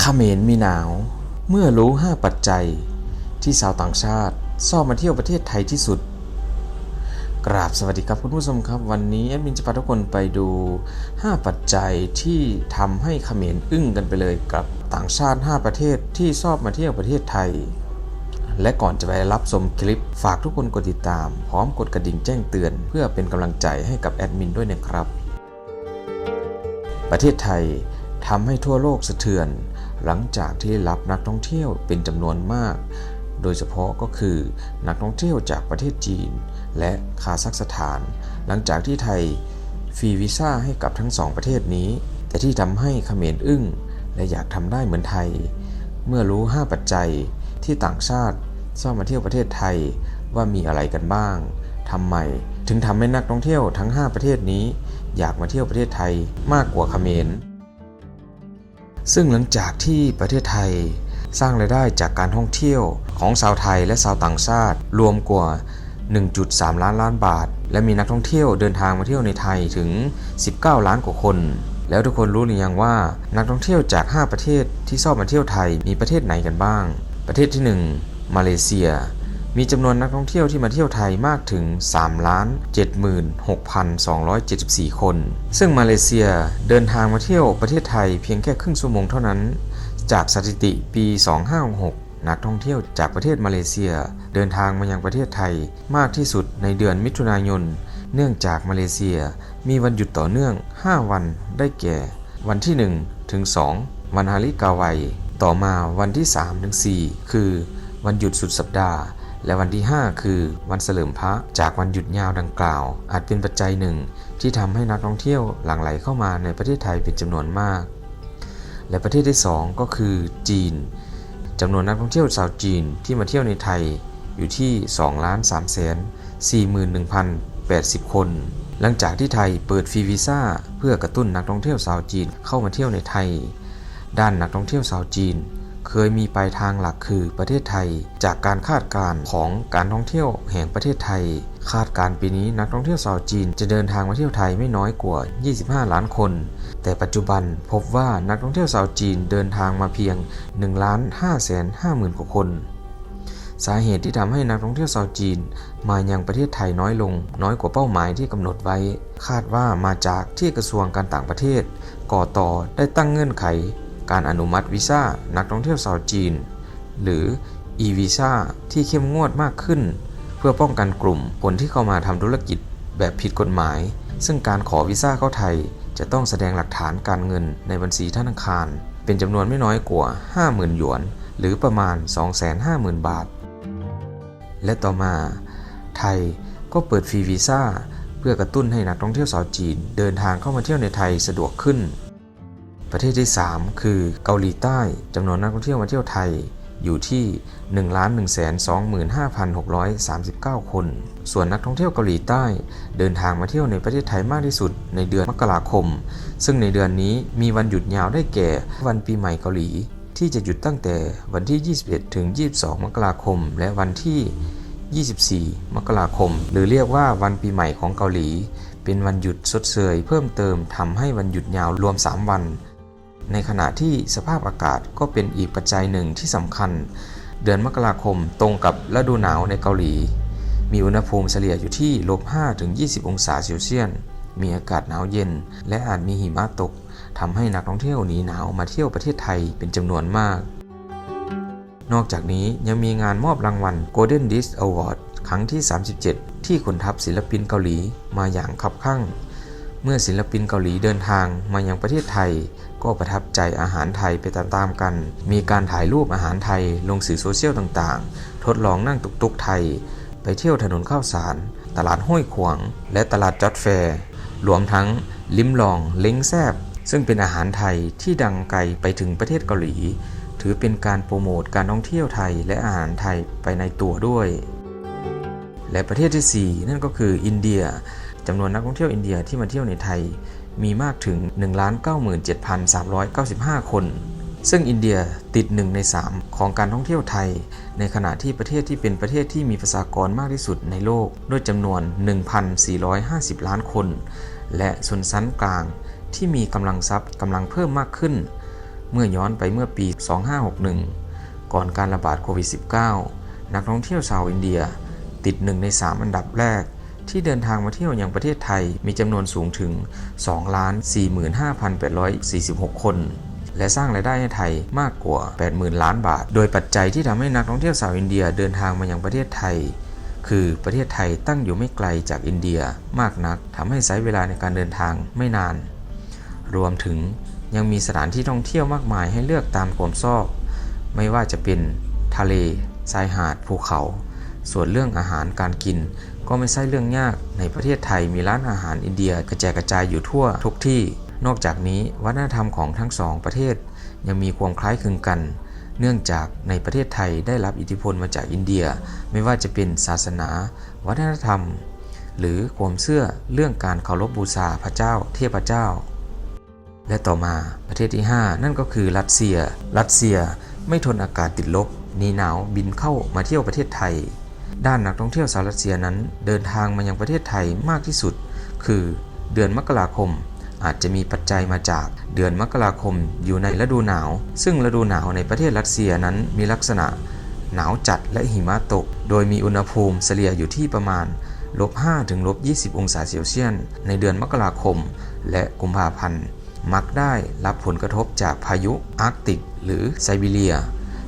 ขเขมรมีหนาว เมื่อรู้ 5 ปัจจัย ที่ชาวต่างชาติชอบมาเที่ยวประเทศไทยที่สุด กราบสวัสดีครับคุณผู้ชมครับ วันนี้แอดมินจะพาทุกคนไปดู 5 ปัจจัยที่ทำให้ขเขมรอึ้งกันไปเลยกับต่างชาติ 5 ประเทศที่ชอบมาเที่ยวประเทศไทย และก่อนจะไปรับชมคลิป ฝากทุกคนกดติดตาม พร้อมกดกระดิ่งแจ้งเตือน เพื่อเป็นกำลังใจให้กับแอดมินด้วยนะครับ ประเทศไทยทำให้ทั่วโลกสะเทือน หลังจากที่รับนักท่องเที่ยวเป็นจำนวนมาก โดยเฉพาะก็คือนักท่องเที่ยวจากประเทศจีน และคาซัคสถาน หลังจากที่ไทยฟรีวีซ่าให้กับทั้งสองประเทศนี้ แต่ที่ทำให้เขมรอึ้ง และอยากทำได้เหมือนไทย เมื่อรู้ 5 ปัจจัยที่ต่างชาติชอบมาเที่ยวประเทศไทยว่ามีอะไรกันบ้างทำไมถึงทำให้นักท่องเที่ยวทั้ง 5 ประเทศนี้ อยากมาเที่ยวประเทศไทยมากกว่าเขมร ซึ่งหลังจากที่ประเทศไทยสร้างรายได้จากการท่องเที่ยวของชาวไทยและชาวต่างชาติ รวมกว่า 1.3 ล้านล้านบาท และมีนักท่องเที่ยวเดินทางมาเที่ยวในไทยถึง 19 ล้านกว่าคน แล้วทุกคนรู้หรือยังว่านักท่องเที่ยวจาก 5 ประเทศที่ชอบมาเที่ยวไทยมีประเทศไหนกันบ้าง ประเทศที่ 1 มาเลเซีย มีจำนวนนักท่องเที่ยวที่มาเที่ยวไทยมากถึง 3 ล้าน 76,274 คน ซึ่งมาเลเซียเดินทางมาเที่ยวประเทศไทยเพียงแค่ครึ่งชั่วโมงเท่านั้น จากสถิติปี 2566 นักท่องเที่ยวจากประเทศมาเลเซีย เดินทางมายังประเทศไทยมากที่สุดในเดือนมิถุนายน เนื่องจากมาเลเซียมีวันหยุดต่อเนื่อง 5 วันได้แก่ วันที่ 1 ถึง 2 วันฮาริกาวัยต่อมาวันที่ 3 ถึง 4 คือวันหยุดสุดสัปดาห์ และวันที่ 5 คือวันเสลิมพระจากวันหยุดยาวดังกล่าว อาจเป็นปัจจัยหนึ่ง ที่ทำให้นักท่องเที่ยวหลั่งไหลเข้ามาในประเทศไทยเป็นจำนวนมาก และประเทศที่ 2 ก็คือจีนจำนวนนักท่องเที่ยวชาวจีนที่มาเที่ยวในไทยอยู่ที่2ล้าน3แสน41,080 คน หลังจากที่ไทยเปิดฟรีวีซ่าเพื่อกระตุ้นนักท่องเที่ยวชาวจีนเข้ามาเที่ยวในไทย ด้านนักท่องเที่ยวชาวจีน เคยมีปลายทางหลักคือประเทศไทย จากการคาดการณ์ของการท่องเที่ยวแห่งประเทศไทย คาดการณ์ปีนี้นักท่องเที่ยวชาวจีนจะเดินทางมาเที่ยวไทยไม่น้อยกว่า 25 ล้านคน แต่ปัจจุบันพบว่านักท่องเที่ยวชาวจีนเดินทางมาเพียง1ล้าน5แสน5หมื่นกว่าคนสาเหตุที่ทำให้นักท่องเที่ยวชาวจีน มายังประเทศไทยน้อยลง น้อยกว่าเป้าหมายที่กำหนดไว้ คาดว่ามาจากที่กระทรวงการต่างประเทศ ก่อต่อได้ตั้งเงื่อนไข การอนุมัติวีซ่านักท่องเที่ยวชาวจีน หรือ e-visa ที่เข้มงวดมากขึ้น เพื่อป้องกันกลุ่มคนที่เข้ามาทำธุรกิจแบบผิดกฎหมาย ซึ่งการขอวีซ่าเข้าไทย จะต้องแสดงหลักฐานการเงินในบัญชีธนาคาร เป็นจำนวนไม่น้อยกว่า 50,000 หยวน หรือประมาณ 250,000 บาท และต่อมา ไทยก็เปิดฟรีวีซ่าเพื่อกระตุ้นให้นักท่องเที่ยวชาวจีน เดินทางเข้ามาเที่ยวในไทยสะดวกขึ้น ประเทศที่ 3 คือเกาหลีใต้จำนวนนักท่องเที่ยวมาเที่ยวไทยอยู่ที่ 1,125,639 คน ส่วนนักท่องเที่ยวเกาหลีใต้ เดินทางมาเที่ยวในประเทศไทยมากที่สุดในเดือนมกราคม ซึ่งในเดือนนี้มีวันหยุดยาวได้แก่วันปีใหม่เกาหลี ที่จะหยุดตั้งแต่วันที่ 21 ถึง 22 มกราคม และวันที่ 24 มกราคม หรือเรียกว่าวันปีใหม่ของเกาหลี เป็นวันหยุดชดเชยเพิ่มเติมทำให้วันหยุดยาวรวม 3 วัน ในขณะที่สภาพอากาศก็เป็นอีกปัจจัยหนึ่งที่สำคัญ เดือนมกราคมตรงกับฤดูหนาวในเกาหลี มีอุณหภูมิเฉลี่ยอยู่ที่ลบ5ถึง20 องศาเซลเซียสมีอากาศหนาวเย็น และอาจมีหิมะตกทำให้นักท่องเที่ยวหนีหนาวมาเที่ยวประเทศไทยเป็นจำนวนมาก นอกจากนี้ยังมีงานมอบรางวัล Golden Disc Award ครั้งที่ 37 ที่ขนทัพศิลปินเกาหลีมาอย่างคับข้างเมื่อศิลปินเกาหลีเดินทางมายังประเทศไทย ก็ประทับใจอาหารไทยไปตามๆกัน มีการถ่ายรูปอาหารไทยลงสื่อโซเชียลต่างๆ ทดลองนั่งตุกๆไทย ไปเที่ยวถนนข้าวสาร ตลาดห้วยขวาง และตลาดจอดแฟร์รวมทั้งลิ้มลอง เล้งแซบ ซึ่งเป็นอาหารไทยที่ดังไกลไปถึงประเทศเกาหลี ถือเป็นการโปรโมทการท่องเที่ยวไทยและอาหารไทยไปในตัวด้วย และประเทศที่ 4 นั่นก็คืออินเดียจำนวนนักท่องเที่ยวอินเดียที่มาเที่ยวในไทย มีมากถึง 197,395 คน ซึ่งอินเดียติด 1 ใน 3 ของการท่องเที่ยวไทย ในขณะที่ประเทศที่เป็นประเทศที่มีประชากรมากที่สุดในโลก ด้วยจำนวน 1,450 ล้านคน และชนชั้นกลางที่มีกำลังทรัพย์กำลังเพิ่มมากขึ้น เมื่อย้อนไปเมื่อปี 2561 ก่อนการระบาดโควิด -19 นักท่องเที่ยวชาวอินเดียติดหนึ่งใน 3 อันดับแรก ที่เดินทางมาเที่ยวยังประเทศไทยมีจำนวนสูงถึง 2,45,846 คน และสร้างรายได้ให้ไทยมากกว่า 80,000 ล้านบาท โดยปัจจัยที่ทำให้นักท่องเที่ยวชาวอินเดียเดินทางมายังประเทศไทย คือประเทศไทยตั้งอยู่ไม่ไกลจากอินเดียมากนักทำให้ใช้เวลาในการเดินทางไม่นาน รวมถึงยังมีสถานที่ท่องเที่ยวมากมายให้เลือกตามความชอบไม่ว่าจะเป็นทะเลชายหาดภูเขา ส่วนเรื่องอาหารการกิน ก็ไม่ใช่เรื่องยาก ในประเทศไทยมีร้านอาหารอินเดียกระจายกระจายอยู่ทั่วทุกที่ นอกจากนี้วัฒนธรรมของทั้งสองประเทศ ยังมีความคล้ายคลึงกัน เนื่องจากในประเทศไทยได้รับอิทธิพลมาจากอินเดีย ไม่ว่าจะเป็นศาสนา วัฒนธรรม หรือความเชื่อเรื่องการเคารพบูชาพระเจ้า เทพเจ้า และต่อมาประเทศที่ 5 นั่นก็คือรัสเซีย รัสเซียไม่ทนอากาศติดลบนีหนาวบินเข้ามาเที่ยวประเทศไทย ด้านนักท่องเที่ยวชาวรัสเซียนั้นเดินทางมายังประเทศไทยมากที่สุด คือเดือนมกราคม อาจจะมีปัจจัยมาจากเดือนมกราคมอยู่ในฤดูหนาว ซึ่งฤดูหนาวในประเทศรัสเซียนั้นมีลักษณะ หนาวจัดและหิมะตก โดยมีอุณหภูมิเฉลี่ยอยู่ที่ประมาณลบ5ถึงลบ20 องศาเซลเซียสในเดือนมกราคม และกุมภาพันธ์มักได้รับผลกระทบจากพายุอาร์กติก หรือไซบีเรีย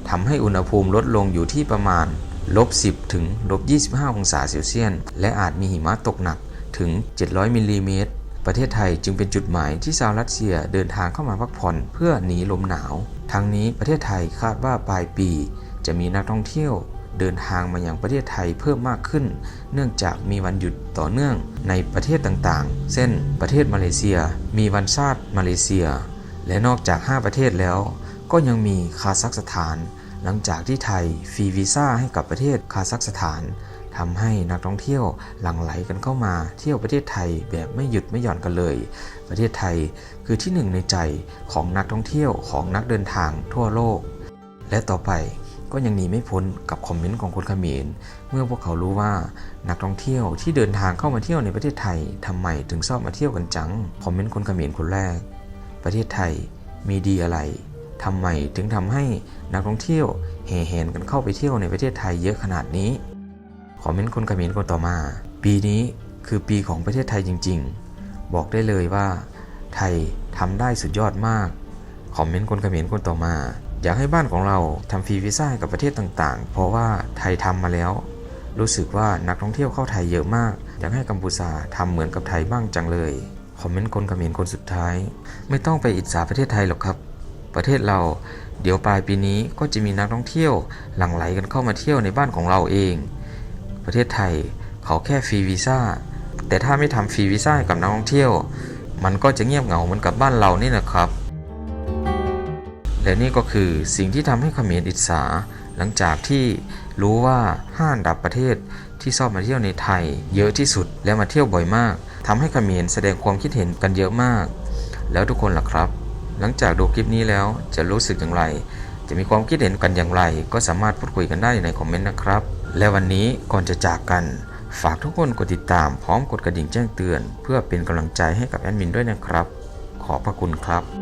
ทำให้อุณหภูมิลดลงอยู่ที่ประมาณ ลบ 10 ถึงลบ 25 องศาเซลเซียส และอาจมีหิมะตกหนักถึง 700 มิลลิเมตร ประเทศไทยจึงเป็นจุดหมายที่ชาวรัสเซียเดินทางเข้ามาพักผ่อนเพื่อหนีลมหนาว ทั้งนี้ประเทศไทยคาดว่าปลายปี จะมีนักท่องเที่ยวเดินทางมายังประเทศไทยเพิ่มมากขึ้น เนื่องจากมีวันหยุดต่อเนื่องในประเทศต่างๆ เช่น ประเทศมาเลเซีย มีวันชาติมาเลเซีย และนอกจาก 5 ประเทศแล้ว ก็ยังมีคาซัคสถาน หลังจากที่ไทยฟรีวีซ่าให้กับประเทศคาซัคสถานทำให้นักท่องเที่ยวหลั่งไหลกันเข้ามาเที่ยวประเทศไทยแบบไม่หยุดไม่หย่อนกันเลย ประเทศไทยคือที่หนึ่งในใจของนักท่องเที่ยวของนักเดินทางทั่วโลก และต่อไปก็ยังหนีไม่พ้นกับคอมเมนต์ของคนเขมร เมื่อพวกเขารู้ว่านักท่องเที่ยวที่เดินทางเข้ามาเที่ยวในประเทศไทยทำไมถึงชอบมาเที่ยวกันจัง คอมเมนต์คนเขมรคนแรก ประเทศไทยมีดีอะไร ทำไมถึงทำให้นักท่องเที่ยวแห่แหนกันเข้าไปเที่ยวในประเทศไทยเยอะขนาดนี้ คอมเมนต์คนเขมรคนต่อมา ปีนี้คือปีของประเทศไทยจริง ๆ บอกได้เลยว่า ไทยทำได้สุดยอดมาก คอมเมนต์คนเขมรคนต่อมา อยากให้บ้านของเราทำฟรีวีซ่ากับประเทศต่างๆ เพราะว่าไทยทำมาแล้ว รู้สึกว่านักท่องเที่ยวเข้าไทยเยอะมาก อยากให้กัมพูชาทำเหมือนกับไทยบ้างจังเลยคอมเมนต์คนเขมรคนสุดท้าย ไม่ต้องไปอิจฉาประเทศไทยหรอกครับ ประเทศเรา เดี๋ยวปลายปีนี้ก็จะมีนักท่องเที่ยวหลั่งไหลกันเข้ามาเที่ยวในบ้านของเราเอง ประเทศไทยเขาแค่ฟรีวีซ่า แต่ถ้าไม่ทำฟรีวีซ่าให้กับนักท่องเที่ยว มันก็จะเงียบเหงาเหมือนกับบ้านเรานี่นะครับ และนี่ก็คือสิ่งที่ทำให้เขมรอิจฉาหลังจากที่รู้ว่าห้านดับประเทศที่ชอบมาเที่ยวในไทย เยอะที่สุดและมาเที่ยวบ่อยมากทำให้เขมรแสดงความคิดเห็นกันเยอะมาก แล้วทุกคนล่ะครับ หลังจากดูคลิปนี้แล้วจะรู้สึกอย่างไร จะมีความคิดเห็นกันอย่างไร ก็สามารถพูดคุยกันได้ในคอมเมนต์นะครับ และวันนี้ก่อนจะจากกัน ฝากทุกคนกดติดตามพร้อมกดกระดิ่งแจ้งเตือน เพื่อเป็นกำลังใจให้กับแอดมินด้วยนะครับ ขอบพระคุณครับ